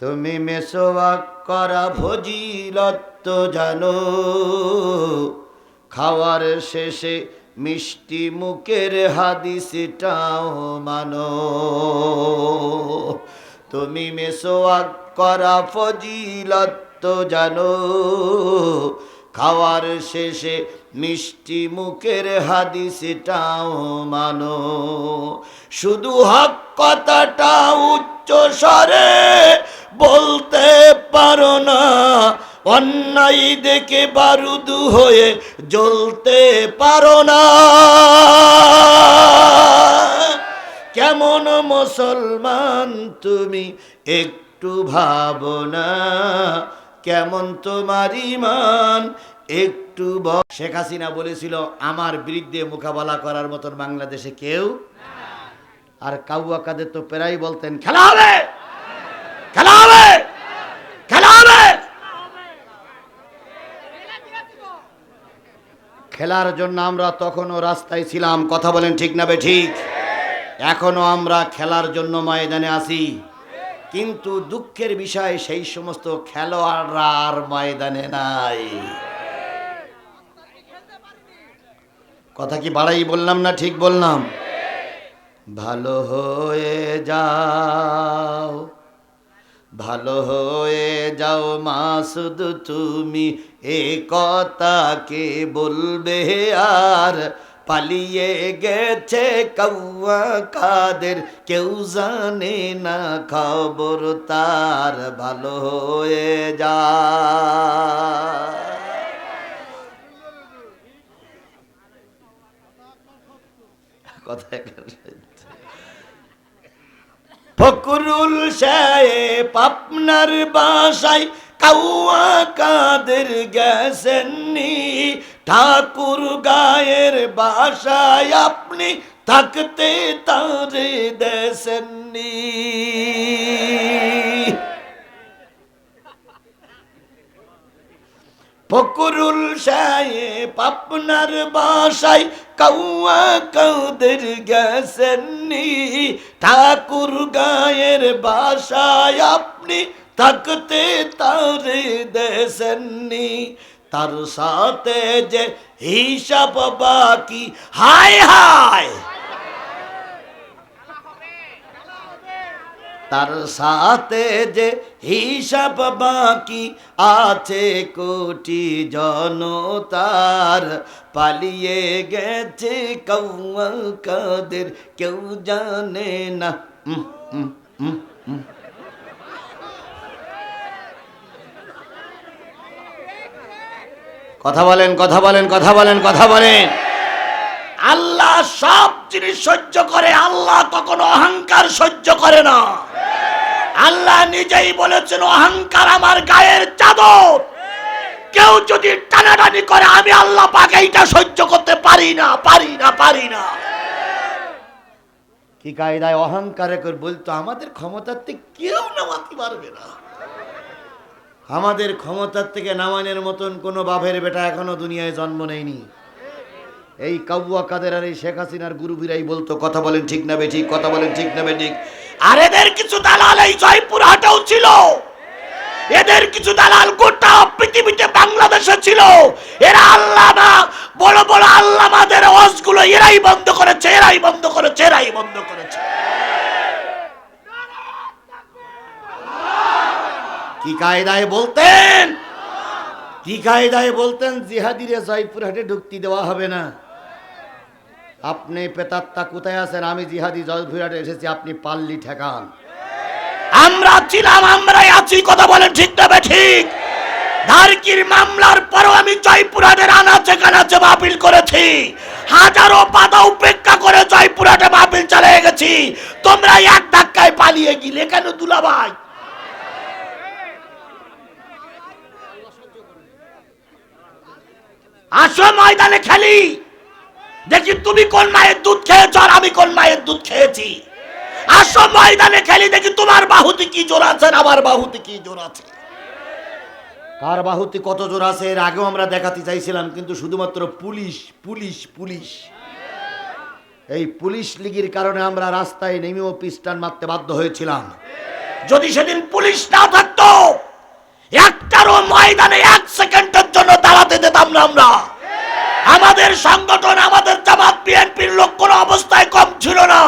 তুমি মেসোয়াক করা ফজিলত জানো। খাওয়ার শেষে মিষ্টি মুখের হাদিসটাও মানো। তুমি মেসোয়াক করা ফজিলত জানো। খাওয়ার শেষে মিষ্টি মুখের হাদিসটাও মানো। শুধু হক কথাটা উচ্চ স্বরে বলতে পারো না, অন্যায় দেখে বারুদু হয়ে জ্বলতে পারো না। কেমন মুসলমান তুমি একটু ভাবনা কেমন তোমার ইমান একটু শেখ হাসিনা বলেছিল, আমার বিরুদ্ধে মোকাবেলা করার মতন বাংলাদেশে কেউ আর কাউয়া কাদের তো প্রায় বলতেন, খেলা হবে! খেলা হবে! খেলা হবে! খেলার জন্য আমরা তখনও রাস্তায় ছিলাম। কথা বলেন ঠিক না বে ঠিক? এখনও আমরা খেলার জন্য ময়দানে আছি। কিন্তু দুঃখের বিষয়, সেই সমস্ত খেলোয়াড়রা আর ময়দানে নাই। কথা কি বাড়াই বললাম না ঠিক বললাম? ভালো হয়ে যাও, ভালো হয়ে যাও মাসুদ, তুমি এ কথা কে বলবে আর পালিয়ে গেছে কৌয়া কাদের। কেউ জানে না খবর তার ভালো হয়ে যা কথা ফকরুল সাহেব আপনার বাসায় কাউয়া কাদের গেছেননি? ঠাকুর গায়ের বাসায় আপনি থাকতে তারে দেশেননি। ফকরুল সাহেব আপনার বাসায় কৌয়া কৌদের গেছেননি। ঠাকুর গায়ের বাসায় আপনি থাকতে তারে দেশেননি। তার সাথে যে হিসাব বাকি। হায় হায়! তার সাথে যে হিসাব বাকি আছে কোটি জনতার। পালিয়ে গেছে কৌয়া কাদের কেউ জানে না। উম, উম, উম, উম। কথা বলেন কথা বলেন কথা বলেন কথা বলেন। আল্লাহ সব জিনিস সহ্য করে, আল্লাহ কখনো অহংকার সহ্য করে না। আল্লাহ নিজেই বলেছেন, অহংকার আমার গায়ের চাদর। কেউ যদি টানাটানি করে, আমি আল্লাহ পাকে এইটা সহ্য করতে পারি না পারি না পারি না। কি কায়দায় অহংকারে করে বলতো, আমাদের ক্ষমতাতে কেউ নামাতে পারবে না। আমাদের ক্ষমতার থেকে নামানের মতন কোনো বাপের বেটা এখনও দুনিয়ায় জন্ম নেয়নি। এই কাবুয়া কাদের আর এই শেখ হাসিনার গুরুবিরাই বলতো, কথা বলেন ঠিক না বে ঠিক কথা বলেন ঠিক না বে ঠিক আর এদের কিছু দালাল এই জয়পুর হাটেও ছিল। এদের কিছু দালাল গোটা পৃথিবীতে বাংলাদেশে ছিল। এরা আল্লাহ না বড় বড় আল্লামাদের অসগুলো এরাই বন্ধ করেছে, এরাই বন্ধ করেছে, এরাই বন্ধ করেছে। কি কায়দায় বলতেন? কি কায়দায় বলতেন? জিহাদিরে জয়পুরহাটে ঢুকতে দেওয়া হবে না। আপনি পেতাত্তা কোথায় আছেন? আমি জিহাদি জয়পুরহাটে এসেছি, আপনি পাল্লি ঠেকান। আমরা ছিলাম, আমরাই আছি, কথা বলেন ঠিক তবে ঠিক? ধারকির মামলার পরও আমি জয়পুরহাটের আনাচে কানাচে মাহফিল করেছি। হাজারো বাধা উপেক্ষা করে জয়পুরহাটে মাহফিল চালিয়ে গেছি। তোমরা এক ধাক্কায় পালিয়ে গিলে কেন দুলাভাই? আসো ময়দানে খেলি। দেখি তুমি কোন মায়ের দুধ খেয়েছ আর আমি কোন মায়ের দুধ খেয়েছি। আসো ময়দানে খেলি, দেখি তোমার বাহুতে কি জোর আছে আমার বাহুতে কি জোর আছে। কার বাহুতে কত জোর আছে এর আগেও আমরা দেখাতে চাইছিলাম, কিন্তু শুধুমাত্র পুলিশ পুলিশ পুলিশ। এই পুলিশ লীগের কারণে আমরা রাস্তায় নেমেও পিস্টান মারতে বাধ্য হয়েছিলাম। যদি সেদিন পুলিশ না থাকতো, একটারও ময়দানে এক সেকেন্ডের দাঁড়াতে দিতাম না আমরা। আমাদের সংগঠন আমাদের জামাত বিএনপির লোক কোনো অবস্থায় কম ছিল না।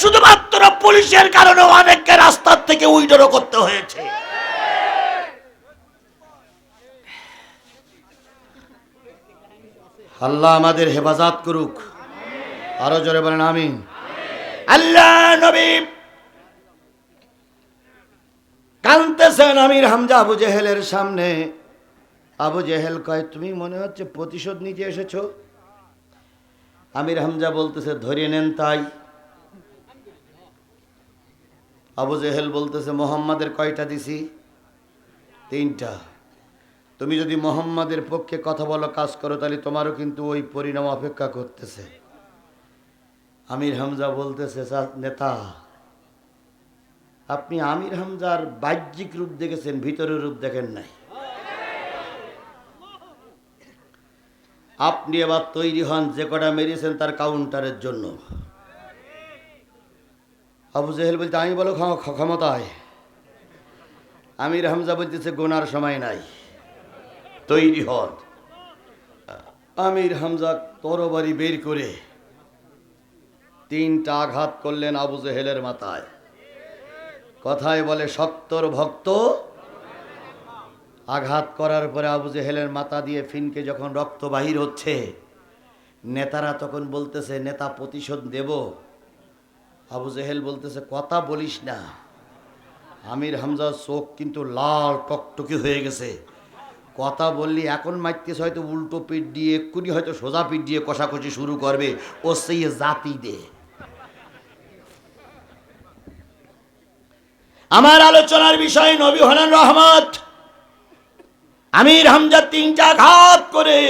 শুধুমাত্র পুলিশের কারণে অনেককে রাস্তার থেকে উইডরও করতে হয়েছে। আল্লাহ আমাদের হেফাজত করুক। আরও জোরে বলেন আমিন। আল্লাহ নবী কানতেছেন আমির হামজা আবু জেহেলের সামনে। আবু জেহেল কয়, তুমি মনে হচ্ছে প্রতিশোধ নিতে এসেছ? আমির হামজা বলতেছে, ধরে নেন তাই। আবু জেহেল বলতেছে, মোহাম্মদের কয়টা দিছি? তিনটা। তুমি যদি মোহাম্মদের পক্ষে কথা বলো, কাজ করো, তাহলে তোমারও কিন্তু ওই পরিণাম অপেক্ষা করতেছে। আমির হামজা বলতেছে নেতা, আপনি আমির হামজার বাহ্যিক রূপ দেখেছেন, ভিতরের রূপ দেখেন নাই। আপনি এবার তৈরি হন যে কটা মেরেছেন তার কাউন্টারের জন্য। আবু জেহেল বলতে আমি বলো ক্ষম- ক্ষমতায়? আমির হামজা বলতেছে, গোনার সময় নাই। তৈরি হন। আমির হামজা তরবারি বের করে তিনটা আঘাত করলেন আবু জেহেলের মাথায়। কথায় বলে, সত্তর ভক্ত আঘাত করার পরে আবু জেহেলের মাথা দিয়ে ফিনকে যখন রক্ত বাহির হচ্ছে, নেতারা তখন বলতেছে, নেতা প্রতিশোধ দেব। আবু জেহেল বলতেছে, কথা বলিস না। আমির হামজার চোখ কিন্তু লাল, টকটকি হয়ে গেছে। কথা বললি, এখন মারতেছে, হয়তো উল্টো পিঠ দিয়ে, এক্ষুনি হয়তো সোজা পিঠ দিয়ে কষাকষি শুরু করবে। ও সেই জাতি দে। আমার আলোচনার বিষয় নবী হলেন রহমত। আমির হামজা তিনটা ঘাত করে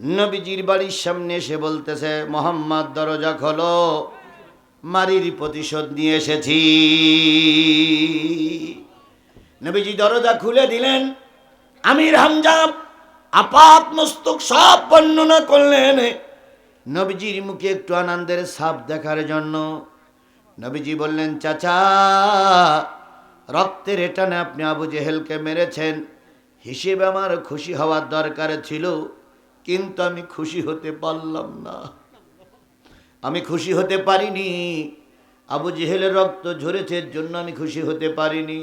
নবীজির বাড়ির সামনে এসে বলতেছে, মোহাম্মদ, দরজা খোলো, মারির প্রতিশোধ নিয়ে এসেছি। নবীজি দরজা খুলে দিলেন। আমির হামজা আপাত মস্তক সব বর্ণনা করলেন। নবীজির মুখে একটু আনন্দের সাপ দেখার জন্য নবীজি বললেন, চাচা, রক্তের এটানে আপনি আবু জেহেলকে মেরেছেন। হিসেবে আমার খুশি হওয়ার দরকার ছিল, কিন্তু আমি খুশি হতে পারলাম না। আমি খুশি হতে পারিনি। আবু জেহেলের রক্ত ঝরেছে জন্য আমি খুশি হতে পারিনি।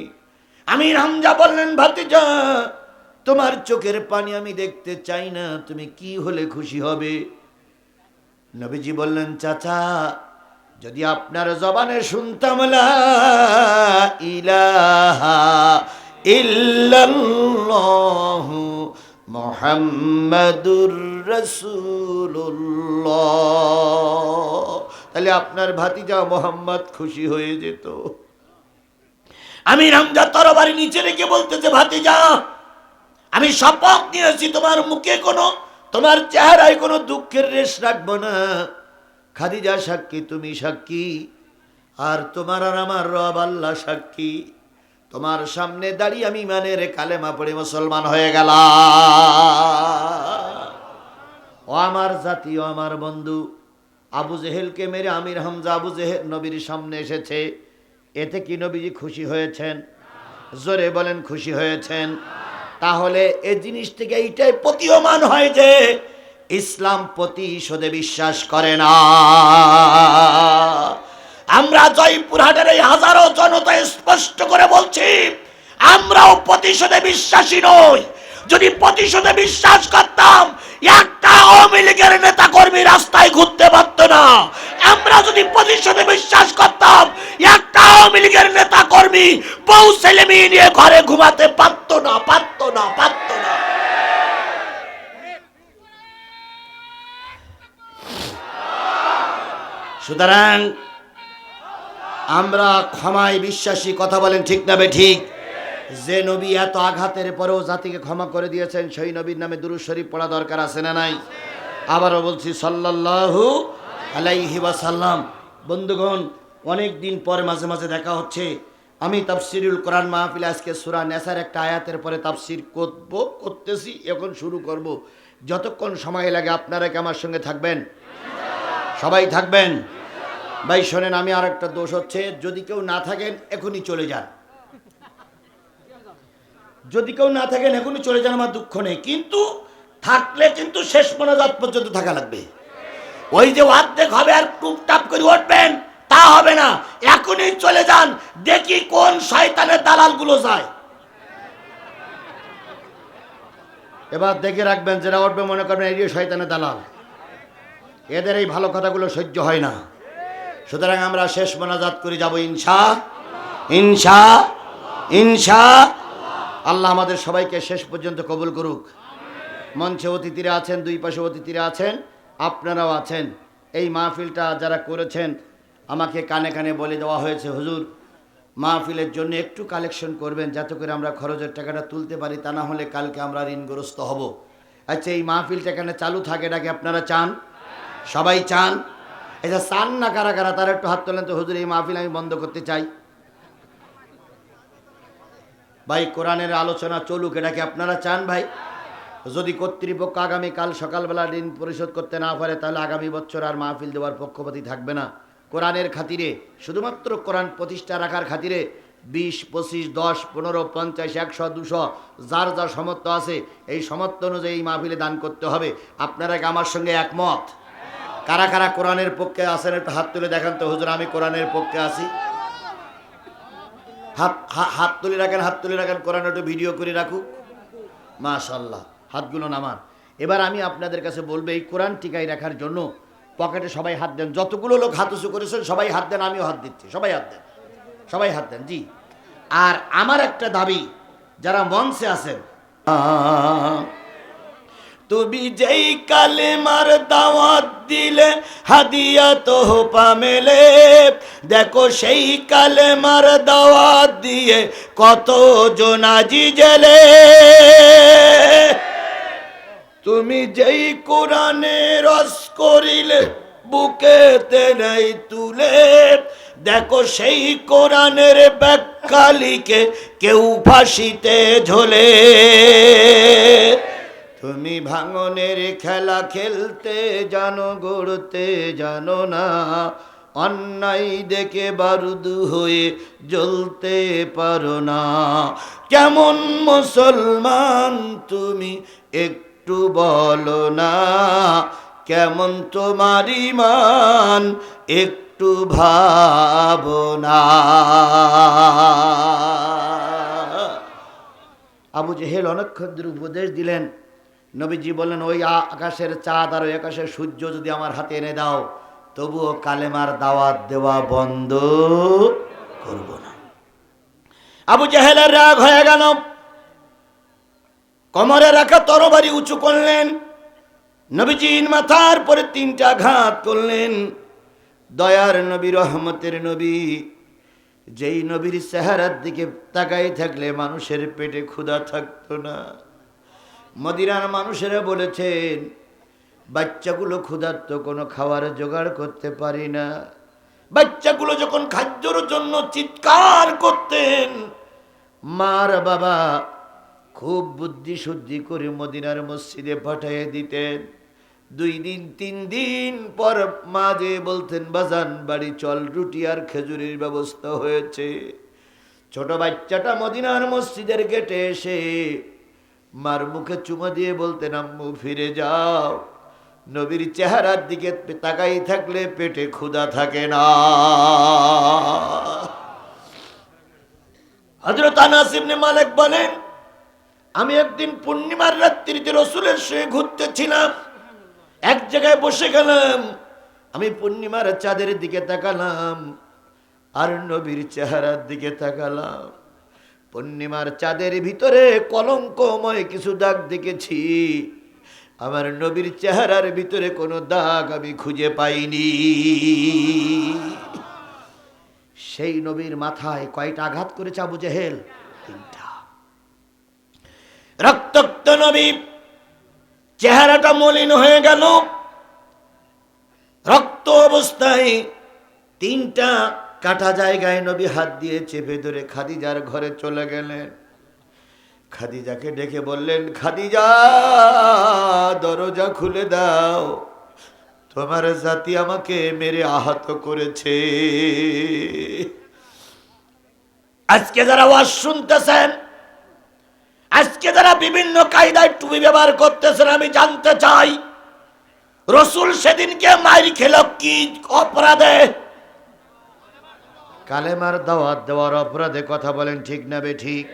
আমি রামজা বললেন, ভাতিজা, তোমার চোখের পানি আমি দেখতে চাই না, তুমি কি হলে খুশি হবে? নবীজি বললেন, চাচা, যদি আপনার জবানে শুনতাম ইলাহা ইল্লাল্লাহু মুহাম্মাদুর রাসূলুল্লাহ। তাহলে আপনার ভাতিজা মোহাম্মদ খুশি হয়ে যেত। আমি রামজা তরবারি নিচে রেখে বলতেছে, ভাতিজা, আমি শপথ নিয়েছি, তোমার মুখে কোনো, তোমার চেহারায় কোনো দুঃখের রেশ রাখব না। খাদিজা সাক্ষী, তুমি সাক্ষী, আর তোমার আর আমার রব আল্লাহ সাক্ষী। তোমার সামনে দাঁড়িয়ে আমি মানে রে কালেমা পড়ে মুসলমান হয়ে গেলাম। ও আমার জাতি, ও আমার বন্ধু, আবু জেহেলকে মেরে আমির হামজা আবু জেহেল নবীর সামনে এসেছে। এতে কি নবীজি খুশি হয়েছেন? জোরে বলেন, খুশি হয়েছেন। তাহলে এ জিনিস থেকে এইটাই প্রতীয়মান হয় যে ইসলাম প্রতিশোধে বিশ্বাস করে না। আমরা জয়পুরহাটের এই হাজারো জনতা স্পষ্ট করে বলছি, আমরাও প্রতিশোধে বিশ্বাসী নই। যদি প্রতিশোধে বিশ্বাস করতাম, একটা আওয়ামী লীগের নেতা কর্মী রাস্তায় ঘুরতে পারত না। আমরা যদি প্রতিশোধে বিশ্বাস করতাম, একটা আওয়ামী লীগের নেতা কর্মী বউ ছেলে মেয়ে নিয়ে ঘরে ঘুমাতে পারত না পারত না পারত না। সুতরাং আমরা ক্ষমায় বিশ্বাসী, কথা বলেন ঠিক না বে ঠিক? যে নবী এত আঘাতের পরেও জাতিকে ক্ষমা করে দিয়েছেন, সেই নবীর নামে দুরু শরীফ পড়া দরকার আছে না নাই? আবারও বলছি, সাল্লাল্লাহু আলাইহি ওয়াসাল্লাম। বন্ধুগণ, অনেক দিন পরে মাঝে মাঝে দেখা হচ্ছে। আমি তাফসিরুল কোরআন মাহফিল, আজকে সুরা নেসার একটা আয়াতের পরে তাফসির করব, করতেছি, এখন শুরু করব। যতক্ষণ সময় লাগে, আপনারা কি আমার সঙ্গে থাকবেন? সবাই থাকবেন? ভাই, শোনেন, আমি আর একটা দোষ হচ্ছে, যদি কেউ না থাকেন, এখনই চলে যান। যদি কেউ না থাকেন, এখনই চলে যান, আমার দুঃখ নেই। কিন্তু থাকলে কিন্তু শেষ মোনাজাত পর্যন্ত থাকা লাগবে। ওই যে অর্ধেক হবে আর টুপটাপ করে উঠবেন, তা হবে না। এখনই চলে যান, দেখি কোন শয়তানের দালালগুলো যায়। এবার দেখে রাখবেন, যারা উঠবে, মনে করবেন, এই শয়তানের দালাল। এদের এই ভালো কথাগুলো সহ্য হয় না। সুতরাং আমরা শেষ মোনাজাত করে যাব ইনশা ইনশা ইনশা। আল্লাহ আমাদের সবাইকে শেষ পর্যন্ত কবুল করুক। মঞ্চে অতিথিরা আছেন, দুই পাশে অতিথিরা আছেন, আপনারাও আছেন। এই মাহফিলটা যারা করেছেন, আমাকে কানে কানে বলে দেওয়া হয়েছে, হুজুর, মাহফিলের জন্য একটু কালেকশন করবেন যাতে করে আমরা খরচের টাকাটা তুলতে পারি, তা না হলে কালকে আমরা ঋণগ্রস্ত হব। আচ্ছা এই মাহফিলটা এখানে চালু থাকে এটাকে আপনারা চান? সবাই চান? আচ্ছা চান না কারা কারা, তারা একটু হাত তোলেন তো, হুজুর, এই মাহফিল আমি বন্ধ করতে চাই। ভাই, কোরআনের আলোচনা চলুক, এটা কি আপনারা চান ভাই? যদি কর্তৃপক্ষ আগামীকাল সকালবেলা ঋণ পরিশোধ করতে না পারে, তাহলে আগামী বছর আর মাহফিল দেওয়ার পক্ষপাতি থাকবে না। কোরআনের খাতিরে, শুধুমাত্র কোরআন প্রতিষ্ঠা রাখার খাতিরে বিশ, পঁচিশ, দশ, পনেরো, পঞ্চাশ, একশো, দুশো, যার যা সমর্থ আছে, এই সমর্থ অনুযায়ী এই মাহফিলে দান করতে হবে। আপনারা আমার সঙ্গে একমত? কারা কারা কোরআনের পক্ষে আছেন একটু হাত তুলে দেখান তো, হুজুর, আমি কোরআনের পক্ষে আছি। হাত হাত তুলে রাখেন, হাত তুলে রাখেন, কোরআন একটু ভিডিও করে রাখুক। মাশাল্লাহ হাতগুলো নামান। এবার আমি আপনাদের কাছে বলব, এই কোরআন টিকাই রাখার জন্য পকেটে সবাই হাত দেন। যতগুলো লোক হাত উঁচু করেছেন, সবাই হাত দেন, আমিও হাত দিচ্ছি। সবাই হাত দেন, সবাই হাত দেন, জি। আর আমার একটা দাবি, যারা মঞ্চে আছেন তুমি যেই কালেমার দাওয়াত দিলে, হাদিয়া তো পামেলে দেখো সেই কালেমার দাওয়াত দিয়ে কত জোনাজি জেলে। তুমি যেই কোরআনে রস করিলে, বুকেতে নেই তুলে। দেখো সেই কোরআনের ব্যাখ্যালিকে কেউ ফাঁসিতে ঝোলে। তুমি ভাঙনের খেলা খেলতে জানো, গড়তে জানো না। অন্যায় দেখে বারুদু হয়ে জ্বলতে পারো না। কেমন মুসলমান তুমি একটু বলো না। কেমন তোমার ইমান একটু ভাব ভাবনা আবু জেহেল অনেকক্ষণ উপদেশ দিলেন। নবীজি বললেন, ওই আকাশের চাঁদ আর ওই আকাশের সূর্য যদি আমার হাতে এনে দাও, তবুও কালেমার দাওয়াত দেওয়া বন্ধ করব না। আবু জেহেলের রাগ হয়ে গেল। কমরে রাখা তরবারি উঁচু করলেন। নবীজির মাথার পরে তিনটা ঘাত করলেন। দয়ার নবী, রহমতের নবী, যেই নবীর চেহারার দিকে তাকাই থাকলে মানুষের পেটে ক্ষুধা থাকতো না। মদিনার মানুষেরা বলেছেন, বাচ্চাগুলো ক্ষুধার্ত, কোনো খাবার জোগাড় করতে পারি না। বাচ্চাগুলো যখন খাদ্যর জন্য চিৎকার করতেন, মার বাবা খুব বুদ্ধি শুদ্ধি করে মদিনার মসজিদে পাঠিয়ে দিতেন। দুই দিন, তিন দিন পর মা যে বলতেন, বাজান, বাড়ি চল, রুটি আর খেজুরির ব্যবস্থা হয়েছে। ছোট বাচ্চাটা মদিনার মসজিদের গেটে এসে মার মুখে চুমা দিয়ে বলতেন, আম্মু, ফিরে যাও। নবীর চেহারার দিকে তাকাই থাকলে পেটে ক্ষুধা থাকে না। হজরত আনাস ইবনে মালিক বলেন, আমি একদিন পূর্ণিমার রাত্রিতে রসুলের সঙ্গে ঘুরতেছিলাম, এক জায়গায় বসে গেলাম, আমি পূর্ণিমার চাঁদের দিকে তাকালাম আর নবীর চেহারার দিকে তাকালাম। পূর্ণিমার চাঁদের ভিতরে কলঙ্কময় কিছু দাগ দেখেছি। আমার নবীর চেহারার ভিতরে কোনো দাগ আমি খুঁজে পাইনি। সেই নবীর মাথায় কয়টা আঘাত করেছে আবু জেহেল? তিনটা। রক্তাক্ত নবী, চেহারাটা মলিন হয়ে গেল। রক্ত অবস্থায় তিনটা কাটা জায়গায় নবী হাত দিয়ে চেপে ধরে খাদিজার ঘরে চলে গেলেন। খাদিজাকে ডেকে বললেন, খাদিজা, দরজা খুলে দাও। তোমার জাতি আমাকে মেরে আহত করেছে। আজকে যারা ওয়াজ শুনতেছেন, আজকে যারা বিভিন্ন কায়দায় টুপি ব্যবহার করতেছেন, আমি জানতে চাই, রসুল সেদিনকে মাইর খেল কি অপরাধে? কালেমার দাওয়াত দেওয়ার অপরাধে কথা বলেন, ঠিক না বে ঠিক?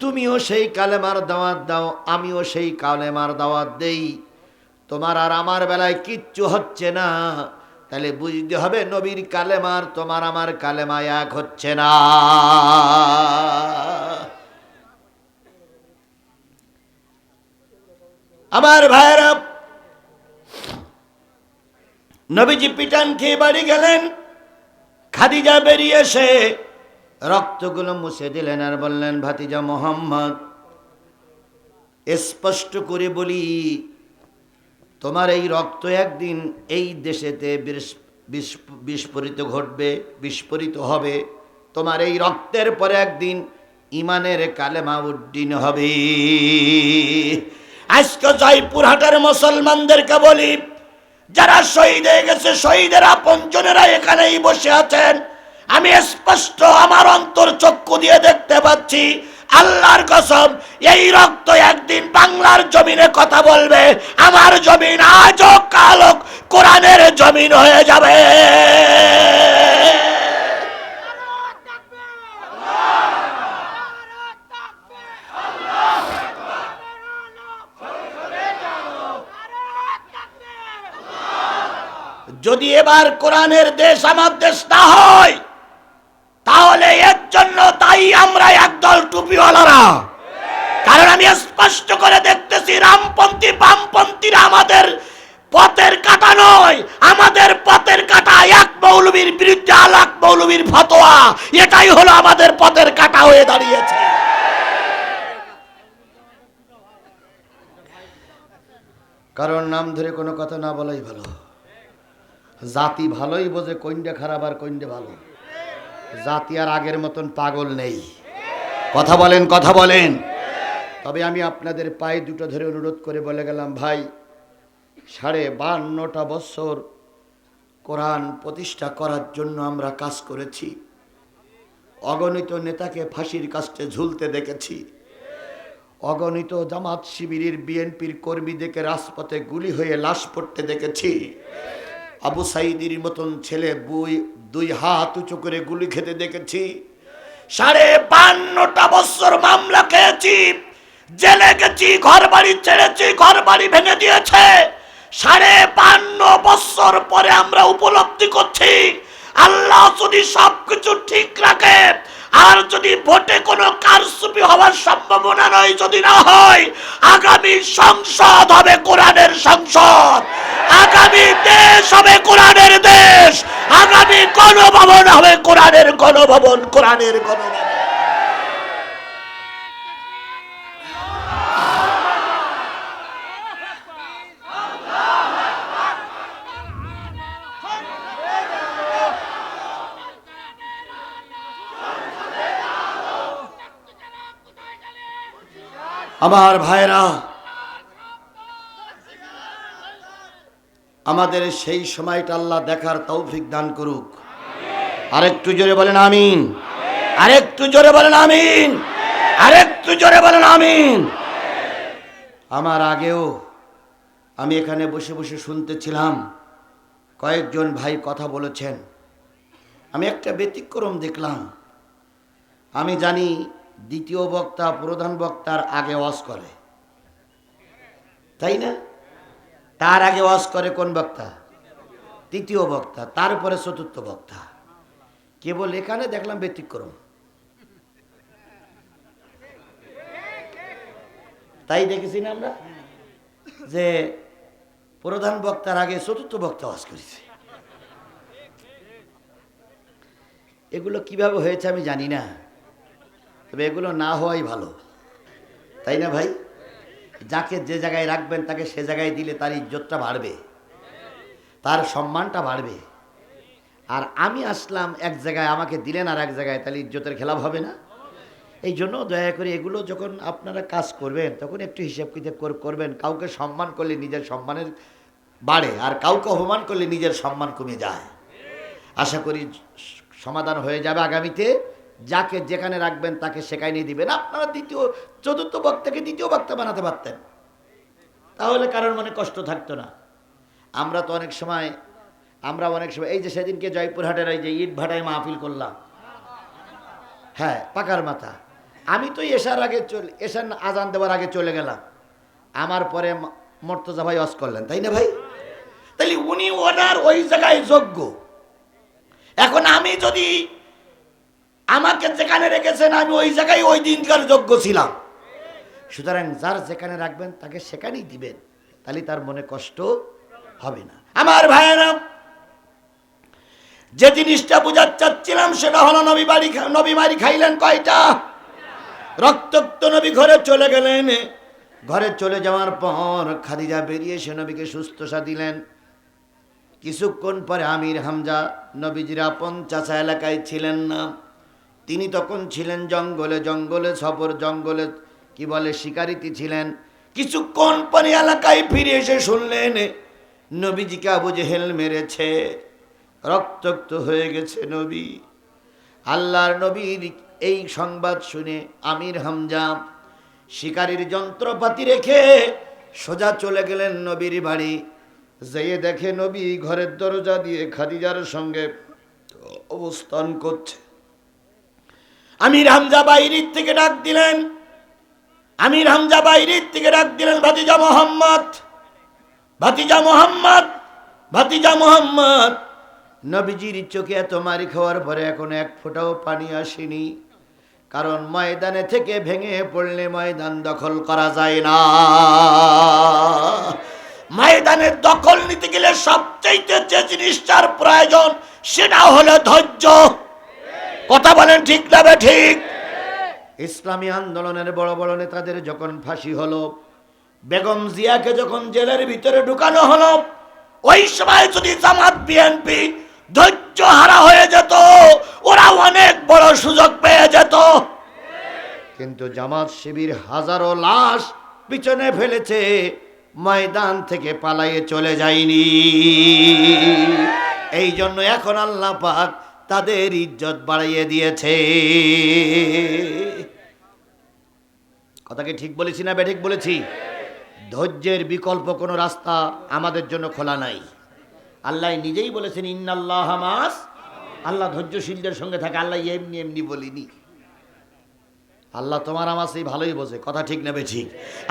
তুমিও সেই কালেমার দাওয়াত দাও, আমিও সেই কালেমার দাওয়াত দেই। তোমার আর আমার বেলায় কিচ্ছু হচ্ছে না। তাহলে বুঝতে হবে নবীর কালেমার তোমার আমার কালেমা এক হচ্ছে না। আমার ভাইরা নবীজি পিটান খেয়ে বাড়ি গেলেন। খাদিজা বেরিয়ে এসে রক্তগুলো মুছে দিলেন আর বললেন, ভাতিজা মোহাম্মদ, স্পষ্ট করে বলি, তোমার এই রক্ত একদিন এই দেশেতে বিস- বিস- বিস্ফোরিত ঘটবে, বিস্ফোরিত হবে। তোমার এই রক্তের পরে একদিন ইমানের কালেমা উড্ডিন হবে। আজকে জয়পুরহাটের মুসলমানদেরকে বলি যারা শহীদ হয়ে গেছে, শহীদের আপনজনেরা এখানেই বসে আছেন। আমি স্পষ্ট আমার অন্তর চক্ষু দিয়ে দেখতে পাচ্ছি, আল্লাহর কসম, এই রক্ত একদিন বাংলার জমিনে কথা বলবে। আমার জমিন আজও কালক কোরআনের জমিন হয়ে যাবে। যদি এবার কোরআনের দেশ আমার দেশ না হয়, তাহলে এর জন্য তাই আমরা একদল টুপিওয়ালারা। কারণ আমি স্পষ্ট করে দেখতেছি, রামপন্থী, বামপন্থীরা আমাদের পথের কাটা নয়। আমাদের পথের কাটা এক মৌলবীর বিরুদ্ধে আল এক মৌলবীর ফতোয়া। এটাই হলো আমাদের পথের কাটা হয়ে দাঁড়িয়েছে। কারণ নাম ধরে কোনো কথা না বলাই ভালো। জাতি ভালোই বোঝে কইন্ডে খারাপ আর কইন্ডে ভালো। জাতি আর আগের মতন পাগল নেই। কথা বলেন কথা বলেন। তবে আমি আপনাদের পায়ে দুটো ধরে অনুরোধ করে বলে গেলাম, ভাই, সাড়ে বান্নটা বছর কোরআন প্রতিষ্ঠা করার জন্য আমরা কাজ করেছি। অগণিত নেতাকে ফাঁসির কাস্টে ঝুলতে দেখেছি। অগণিত জামাত শিবিরের বিএনপির কর্মীদেরকে রাজপথে গুলি হয়ে লাশ পড়তে দেখেছি। আবু সাইদির মতন ছেলে বুই দুই হাত উঁচু করে গুলি খেতে দেখেছি। সাড়ে বান্নটা বছর মামলা খেয়েছি, জেলে গেছি ঘর বাড়ি ছেড়েছি ঘর বাড়ি ভেঙে দিয়েছে। সাড়ে বান্ন বছর পরে আমরা উপলব্ধি করছি, আল্লাহ যদি সবকিছু ঠিক রাখে আর যদি ভোটে কোন কারসুপি হওয়ার সম্ভাবনা নয় যদি না হয়, আগামী সংসদ হবে কোরআনের সংসদ। আগামী দেশ হবে কোরআনের দেশ। আগামী গণভবন হবে কোরআনের গণভবন কোরআনের গণভবন। আমার ভাইরা, আমাদের সেই সময়টা আল্লাহ দেখার তৌফিক দান করুক। আরেকটু জোরে বলেন আমিন। আরেকটু জোরে বলেন আমিন। আরেকটু জোরে বলেন আমিন। আমার আগেও আমি এখানে বসে বসে শুনতেছিলাম, কয়েকজন ভাই কথা বলেছেন। আমি একটা ব্যতিক্রম দেখলাম। আমি জানি দ্বিতীয় বক্তা, প্রধান বক্তার আগে ওয়াজ করে। তাই না? তার আগে ওয়াজ করে কোন বক্তা? তৃতীয় বক্তা, তারপরে চতুর্থ বক্তা। কেবল এখানে দেখলাম ব্যতিক্রম। তাই দেখেছি না আমরা? যে প্রধান বক্তার আগে চতুর্থ বক্তা ওয়াজ করেছে। এগুলো কীভাবে হয়েছে আমি জানি না। তবে এগুলো না হওয়াই ভালো। তাই না ভাই? যাকে যে জায়গায় রাখবেন, তাকে সে জায়গায় দিলে তার ইজ্জতটা বাড়বে, তার সম্মানটা বাড়বে। আর আমি আসলাম এক জায়গায়, আমাকে দিলেন আর এক জায়গায়, তাহলে ইজ্জতের খেলাপ হবে না। এই জন্য দয়া করে এগুলো যখন আপনারা কাজ করবেন, তখন একটু হিসাব কিতাব কর- করবেন। কাউকে সম্মান করলে নিজের সম্মানের বাড়ে, আর কাউকে অপমান করলে নিজের সম্মান কমে যায়। আশা করি সমাধান হয়ে যাবে আগামীতে। যাকে যেখানে রাখবেন তাকে সেখানে নিয়ে দিবেন। আপনারা দ্বিতীয়, চতুর্থ বক্তাকে দ্বিতীয় বক্তা বানাতে পারতেন। তাহলে কারোর মনে কষ্ট থাকতো না। আমরা তো অনেক সময়, আমরা অনেক সময়, এই যে সেদিনকে জয়পুরহাটের এই যে ইট ভাটায় মাহফিল করলাম। হ্যাঁ পাকার মাথা। আমি তো এসার আগে চলে এসার আজান দেওয়ার আগে চলে গেলাম। আমার পরে মর্তজা ভাই অস করলেন, তাই না ভাই? তাহলে উনি ওনার ওই জায়গায় যোগ্য। এখন আমি যদি আমাকে যেখানে রেখেছেন, আমি ওই জায়গায় ওই দিনকার যোগ্য ছিলাম। সুতরাং যার যেখানে রাখবেন, তাকে সেখানেই দিবেন। তাহলে তার মনে কষ্ট হবে না। আমার ভাইয়েরা, যে জিনিসটা বুঝাতে চাচ্ছিলাম, সেটা হলো নবী বাড়ি নবী বাড়ি খাইলেন কয়টা? রক্তক্ত নবী ঘরে চলে গেলেন। ঘরে চলে যাওয়ার পর খাদিজা বেরিয়ে সে নবীকে সুস্থসা দিলেন। কিছুক্ষণ পরে আমির হামজা নবীজির আপন চাচা এলাকায় ছিলেন না। তিনি তখন ছিলেন জঙ্গলে জঙ্গলে সফর, জঙ্গলে কি বলে শিকারিতি ছিলেন। কিছুক্ষণ পরে এলাকায় ফিরে এসে শুনলেন, নবীজিকে আবু জেহেল মেরেছে, রক্তক্ত হয়ে গেছে নবী। আল্লাহর নবীর এই সংবাদ শুনে আমির হামজা শিকারির যন্ত্রপাতি রেখে সোজা চলে গেলেন নবীর বাড়ি। যেয়ে দেখে নবী ঘরের দরজা দিয়ে খাদিজার সঙ্গে অবস্থান করছে। আমির হামজা বাইরের থেকে ডাক দিলেন। আমির হামজা বাইরের থেকে ডাক দিলেন, ভাতিজা মোহাম্মদ ভাতিজা মোহাম্মদ ভাতিজা মোহাম্মদ। নবীজির চোখে এত মারি খাওয়ার পরে এখন এক ফোঁটাও পানি আসেনি। কারণ ময়দানে থেকে ভেঙে পড়লে ময়দান দখল করা যায় না। ময়দানের দখল নিতে গেলে সবচাইতে যে জিনিসটার প্রয়োজন, সেটা হলো ধৈর্য। কথা বলেন ঠিক না ঠিক? ইসলামী আন্দোলনের বড় বড় নেতাদের যখন ফাঁসি হলো, বেগম জিয়াকে যখন জেলের ভিতরে ঢুকানো হলো, ওই সময় যদি জামাত বিএনপি ধৈর্য হারা হয়ে যেত, ওরা অনেক বড় সুযোগ পেয়ে যেত। কিন্তু জামাত শিবির হাজারো লাশ পিছনে ফেলেছে, ময়দান থেকে পালাইয়ে চলে যায়নি। এই জন্য এখন আল্লাহ পাক তাদের ইজ্জত বাড়িয়ে দিয়েছে। কথাকে ঠিক বলেছি না বেঠিক বলেছি? ধৈর্যের বিকল্প কোনো রাস্তা আমাদের জন্য খোলা নাই। আল্লাহ নিজেই বলেছেন, ইন্নাল্লাহ হামাস আল্লাহ ধৈর্যশীলদের সঙ্গে থাকে, আল্লাহ এমনি এমনি বলিনি। আল্লাহ তোমার আমার সেই ভালোই বোঝে, কথা ঠিক নেবে ঠিক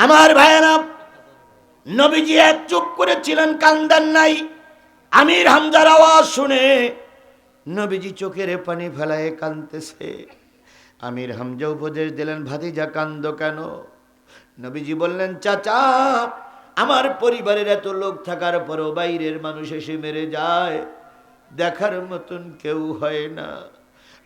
আমার ভাইয়েরা, নবীজি এক চুপ করেছিলেন, কান্দান নাই। আমির হামজার আওয়াজ শুনে নবীজি চোখের পানি ফেলায় কানতেছে আমির হামজা উপদেশ দিলেন, ভাতিজা কান্দ কেন? নবীজি বললেন, চাচা, আমার পরিবারের এত লোক থাকার পরও বাইরের মানুষ এসে মেরে যায়। দেখার মতন কেউ হয় না।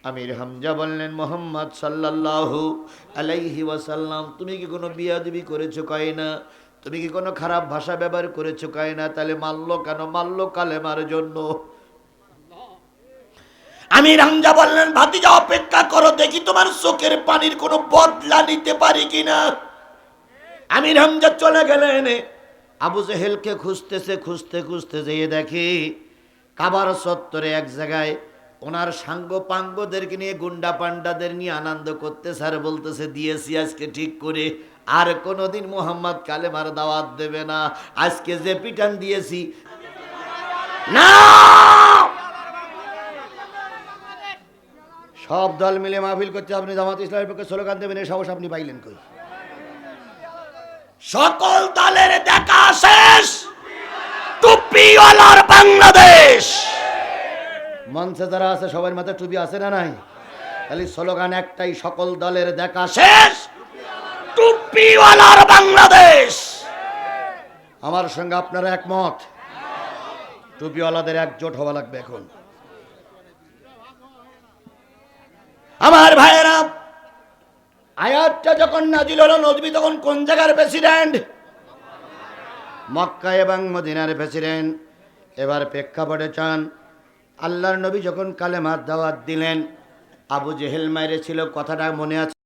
আমির হামজা বললেন, মোহাম্মদ সাল্লাল্লাহু আলাইহি ওয়াসাল্লাম, তুমি কি কোনো বিয়াদবি করেছ কয় না তুমি কি কোনো খারাপ ভাষা ব্যবহার করেছ কয় না তাহলে মারলো কেন? মারলো কালেমার জন্য। আমির হামজা বললেন, ভাতিজা, অপেক্ষা করো, দেখি তোমার চোখের পানির কোনো বদলা নিতে পারি কিনা? আমির হামজা চলে গেলেন। আবু জেহেলকে খুঁজতেছে, খুঁজতে খুঁজতে যেয়ে দেখি কাবার চত্বরে এক জায়গায় ওনার সাঙ্গ পাঙ্গদেরকে নিয়ে গুন্ডা পান্ডাদের নিয়ে আনন্দ করতে স্যার বলতেছে, দিয়েছি আজকে ঠিক করে, আর কোনোদিন মোহাম্মদ কালেমার দাওয়াত দেবে না। আজকে যে পিটান দিয়েছি। না! সব দল মিলে মাহফিল করছে আপনি জামাত ইসলামের পক্ষে স্লোগান দেবেন, এই সাহস আপনি পাইলেন কই? সকল দলের দেখা শেষ। টুপিওয়ালার বাংলাদেশ। মঞ্চে যারা আছে, সবার মাথায় টুপি আছে না নাই? খালি স্লোগান একটাই, সকল দলের দেখা শেষ। টুপিওয়ালার বাংলাদেশ। আমার সঙ্গে আপনারা একমত? টুপিওয়ালাদের একজোট হওয়া লাগবে এখন। আমার ভাইয়েরা, আয়াতটা যখন নাজিল হলো নদী তখন কোন জায়গার প্রেসিডেন্ট মক্কা এবং মদিনার প্রেসিডেন্ট এবার প্রেক্ষাপটে চান, আল্লাহর নবী যখন কালেমার দাওয়াত দিলেন, আবু জেহেল মাইরে ছিল, কথাটা মনে আছে?